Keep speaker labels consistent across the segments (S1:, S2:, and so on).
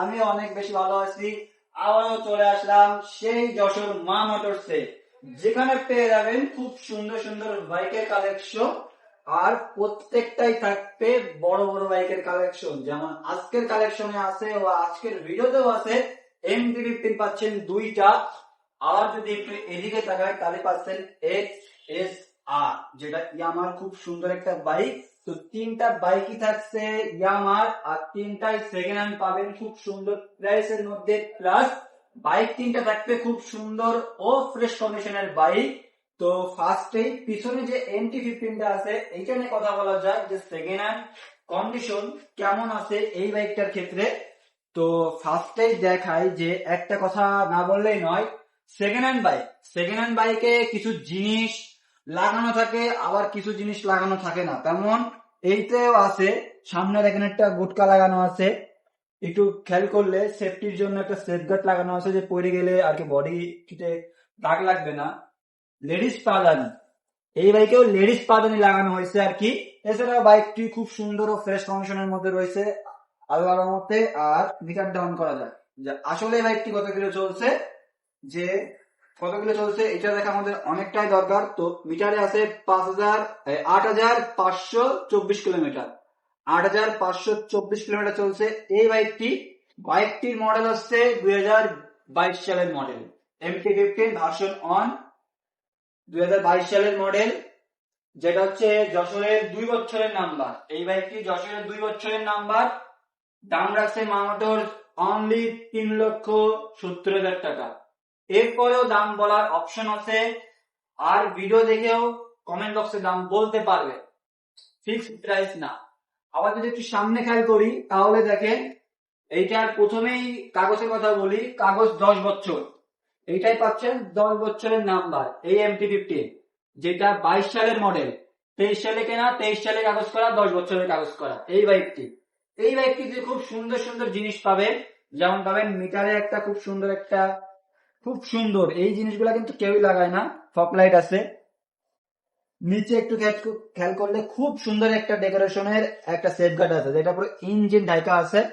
S1: আমিও অনেক বেশি ভালো আছি। আবারও চলে আসলাম সেই যশোর মা মোটরসে যেখানে পেয়ে যাবেন খুব সুন্দর সুন্দর বাইকের কালেকশন আর প্রত্যেকটাই থাকবে বড় বড় বাইকের কালেকশন যেমন আজকের কালেকশনে আছে ও আজকের ভিডিওতেও আছে। এমটি ফিফটিন পাচ্ছেন দুইটা। আর যদি একটু এদিকে তাকায় তাহলে পাচ্ছেন এক্স এস আর যেটা ইয়ামার খুব সুন্দর একটা বাইক তো তিনটা বাইকই থাকছে ইয়ামার, আর তিনটাই সেকেন্ড হ্যান্ড পাবেন খুব সুন্দর প্রাইসের মধ্যে প্লাস বাইক তিনটা থাকবে খুব সুন্দর ও ফ্রেশ কন্ডিশনের বাইক তো ফার্স্টে পিছনে যে এমটি ফিফটিনটা আছে, এইটা নিয়ে কথা বলা যায় যে সেকেন্ড হ্যান্ড কন্ডিশন কেমন আছে এই বাইকটার ক্ষেত্রে। তো ফার্স্টেই দেখায় যে একটা কথা না বললেই নয় second hand bike second hand বাইকে কিছু জিনিস লাগানো থাকে, আবার কিছু জিনিস লাগানো থাকে না। তেমন এইতেও আছে সামনে দেখেন একটা গুটকা লাগানো আছে। একটু খেয়াল করলে সেফটির জন্য একটা সেফ গার্ড লাগানো আছে যে পড়ে গেলে আর কি বডি কিতে দাগ লাগবে না। লেডিস পাদানি এই বাইকেও লেডিস পাদানি লাগানো হয়েছে আর কি। এছাড়া বাইকটি খুব সুন্দর ও ফ্রেশ কন্ডিশনের মধ্যে রয়েছে আল্লাহর মধ্যে, আর মিটার ডাউন করা যায়। আসলে বাইকটি কত কিলো চলছে? যে কত কিলো চলছে? এটা দেখা আমাদের অনেকটাই দরকার। তো মিটারে আছে পাঁচ হাজার আট হাজার পাঁচশো চব্বিশ কিলোমিটার। আট হাজার পাঁচশো চব্বিশ কিলোমিটার চলছে। এই বাইকটি, বাইকটির মডেল হচ্ছে দুই হাজার বাইশ সালের model. MT fifteen version on দুই হাজার বাইশ সালের মডেল, যেটা হচ্ছে যশোরের দুই বছরের নাম্বার। এই বাইকটি যশোরের দুই বছরের নাম্বার। দাম রাখছে মামোটর অনলি তিন লক্ষ সত্তর হাজার টাকা। এরপরেও দাম বলার অপশন আছে। আর ভিডিও দেখেও কমেন্ট বক্সে দাম বলতে পারবে। ফিক্সড প্রাইস না। আবার যদি একটু সামনে খেয়াল করি, তাহলে দেখেন এইটার প্রথমেই কাগজের কথা বলি, কাগজ দশ বছর। এইটাই পাচ্ছেন দশ বছরের নাম্বার এই এমটি ফিফটি যেটা বাইশ সালের মডেল তেইশ সালে কেনা, তেইশ সালে কাগজ করা, দশ বছরের কাগজ করা, এই বাইকটি এই বাইকটিতে খুব সুন্দর সুন্দর জিনিস পাবেন। যেমন পাবেন মিটারে একটা খুব সুন্দর একটা খুব সুন্দর। এই জিনিসগুলা কিন্তু কেউই লাগায় না। ফক লাইট আছে। নিচে একটু খেয়াল- করলে খুব সুন্দর একটা ডেকোরেশনের একটা সেফ গার্ড আছে। যেটা পুরো ইঞ্জিন ঢাকা আছে।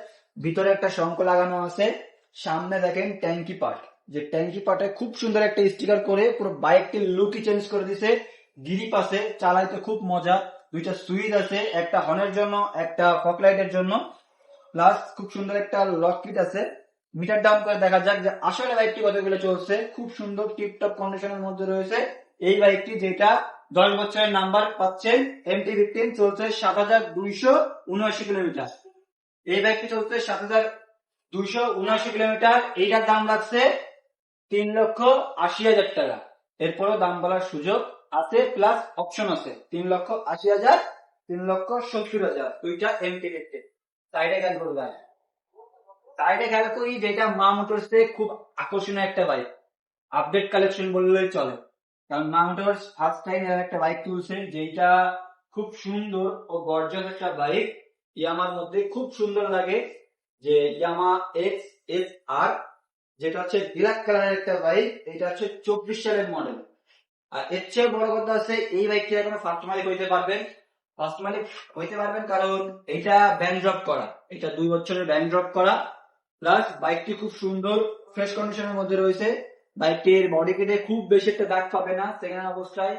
S1: ভিতরে একটা শঙ্খ লাগানো আছে। সামনে দেখেন ট্যাঙ্কি পার্ট যে ট্যাঙ্কি পার্টে খুব সুন্দর একটা স্টিকার করে পুরো বাইকটির লুকই চেঞ্জ করে দিছে। গিরি পাশে চালাইতে খুব মজা। দুইটা সুইচ আছে, একটা হর্নের জন্য, একটা ফক লাইটের জন্য। প্লাস খুব সুন্দর একটা লক কিট আছে। মিটার ডাউন করে দেখা যাক যে আসলে বাইকটি কতগুলো চলছে। খুব সুন্দর টিপটপ কন্ডিশনের মধ্যে রয়েছে। এই বাইকটি যেটা দশ বছরের নাম্বার পাচ্ছেন এমটি ফিফটিন চলছে সাত হাজার দুইশো উনআশি কিলোমিটার। এই বাইকটি চলছে সাত হাজার দুইশো উনআশি কিলোমিটার। এইটার দাম লাগছে তিন লক্ষ আশি হাজার টাকা। এরপরও দাম বলার সুযোগ আছে প্লাস অপশন আছে। তিন লক্ষ আশি হাজার, তিন লক্ষ সত্তর হাজার। দুইটা এমটি ফিফটিন সাইডে খেয়াল করবে সাইডে খেয়াল করি যেটা মা মোটরসে খুব আকর্ষণীয় একটা বাইক আপডেট কালেকশন বললেই চলে। কারণ মা মোটরস ফার্স্ট টাইম একটা বাইক তুলছে যেটা খুব সুন্দর ও গর্জস একটা বাইক ইয়ামার মধ্যে খুব সুন্দর লাগে, যে ইয়ামা এক্স এস আর, যেটা হচ্ছে ব্ল্যাক কালারের একটা বাইক এটা হচ্ছে চব্বিশ সালের মডেল আর এর চেয়ে বড় কথা আছে এই বাইকটি এখনও ফার্স্ট মালিক হইতে পারবেন। ফার্স্ট মালিক হইতে পারবেন কারণ এটা ব্যাংক ড্রপ করা। এটা দুই বছরের ব্যাংক ড্রপ করা। প্লাস বাইকটি খুব সুন্দর ফ্রেশ কন্ডিশনের মধ্যে রয়েছে। বাইকটির বডি কেটে খুব বেশি একটা দাগ পাবে না সেখানে অবস্থায়।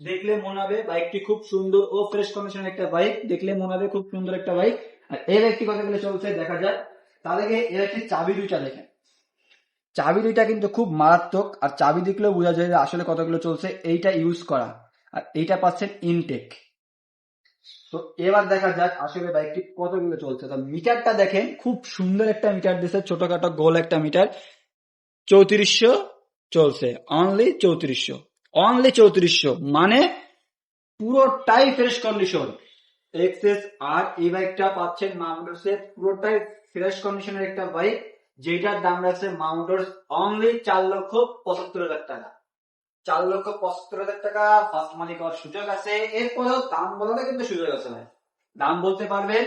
S1: দেখলে মনে হবে বাইকটি খুব সুন্দর ও ফ্রেশ কন্ডিশনের একটা বাইক দেখলে মনে হবে খুব সুন্দর একটা বাইক আর এই বাইকটি কতগুলো চলছে, দেখা যাক। তার আগে এর একটি চাবি দুইটা দেখেন। চাবি দুইটা কিন্তু খুব মারাত্মক, আর চাবি দেখলেও বোঝা যায় যে আসলে কতগুলো চলছে। এইটা ইউজ করা। আর এইটা পাচ্ছেন ইনটেক তো এবার দেখা যাক আসলে বাইকটি কতগুলো চলছে। তো মিটারটা দেখেন, খুব সুন্দর একটা মিটার দিছে, ছোটখাটো গোল একটা মিটার। চৌত্রিশশো চলছে অনলি চৌত্রিশশো। অনলি চৌত্রিশশো মানে পুরোটাই ফ্রেশ কন্ডিশন এক্সেস আর এই বাইকটা পাচ্ছেন মাউন্টার্সের পুরোটাই ফ্রেশ কন্ডিশনের একটা বাইক, যেটার দাম রাখছে মাউন্টার্স অনলি চার লক্ষ পঁচাত্তর হাজার টাকা। চার লক্ষ পঁচাত্তর হাজার টাকা ফার্স্ট মালিক হওয়ার সুযোগ আছে। এরপরেও দাম বলাতে কিন্তু সুযোগ আছে ভাই। দাম বলতে পারবেন,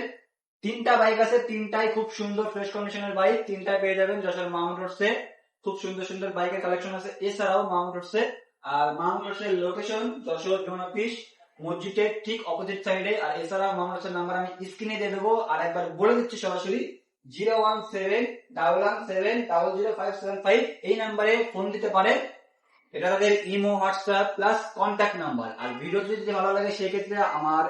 S1: তিনটা বাইক আছে, তিনটাই খুব সুন্দর ফ্রেশ কন্ডিশনের বাইক তিনটাই পেয়ে যাবেন যশোর মাউন্টার্সে খুব সুন্দর সুন্দর বাইকের কালেকশন আছে, এছাড়াও মাউন্টার্সে আর মাউন্টার্সের লোকেশন যশোর জন অফিস মসজিদের ঠিক অপোজিট সাইডে আর এছাড়া মোহাম্মদ হোসেন নাম্বার আমি স্ক্রিনে দিয়ে দেবো। আর একবার বলে দিচ্ছি সরাসরি zero one seven double one seven double zero five seven five এই নাম্বারে ফোন দিতে পারে এটা তাদের imo, WhatsApp, plus contact number. আর ভিডিওটি যদি ভালো লাগে সেক্ষেত্রে আমার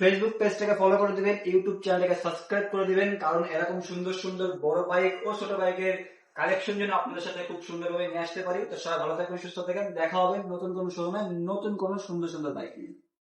S1: ফেসবুক পেজটাকে ফলো করে দিবেন ইউটিউব চ্যানেলটাকে সাবস্ক্রাইব করে দিবেন, কারণ এরকম সুন্দর সুন্দর বড় বাইক ও ছোট বাইকের কালেকশন যেন আপনাদের সাথে খুব সুন্দরভাবে নিয়ে আসতে পারি। তো সবাই ভালো থাকবেন, সুস্থ থাকেন। দেখা হবে নতুন কোনো শোরুমে নতুন কোনো সুন্দর সুন্দর বাইক নিয়ে।